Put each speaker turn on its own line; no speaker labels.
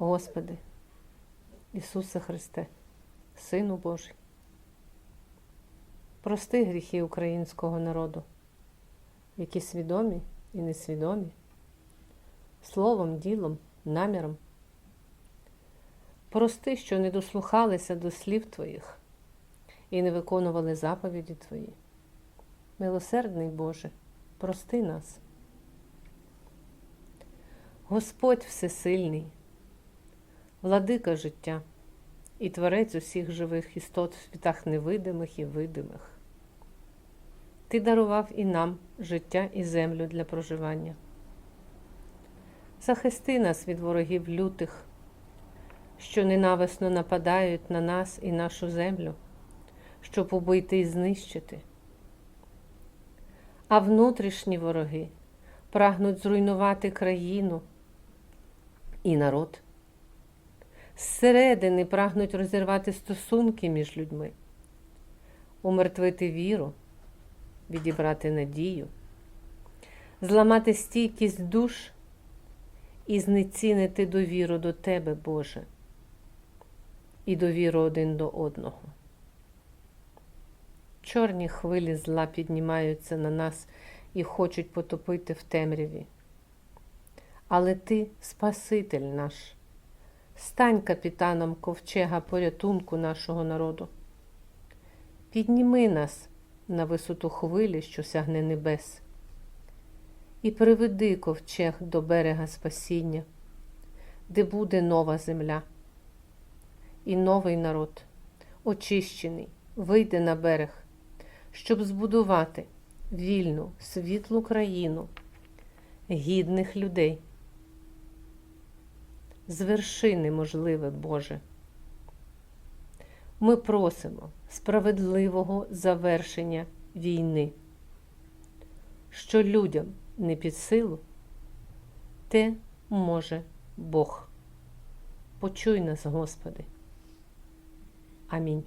Господи, Ісусе Христе, Сину Божий, прости гріхи українського народу, які свідомі і несвідомі, словом, ділом, наміром. Прости, що не дослухалися до слів Твоїх і не виконували заповіді Твої. Милосердний Боже, прости нас. Господь Всесильний, владика життя і творець усіх живих істот в світах невидимих і видимих. Ти дарував і нам життя і землю для проживання. Захисти нас від ворогів лютих, що ненависно нападають на нас і нашу землю, щоб убити і знищити. А внутрішні вороги прагнуть зруйнувати країну і народ. Зсередини прагнуть розірвати стосунки між людьми, умертвити віру, відібрати надію, зламати стійкість душ і знецінити довіру до Тебе, Боже, і довіру один до одного. Чорні хвилі зла піднімаються на нас і хочуть потопити в темряві. Але ти, Спаситель наш, стань капітаном ковчега порятунку нашого народу. Підніми нас на висоту хвилі, що сягне небес, і приведи ковчег до берега спасіння, де буде нова земля, і новий народ, очищений, вийде на берег, щоб збудувати вільну, світлу країну, гідних людей. Зверши неможливе, Боже. Ми просимо справедливого завершення війни, що людям не під силу, те може Бог. Почуй нас, Господи. Амінь.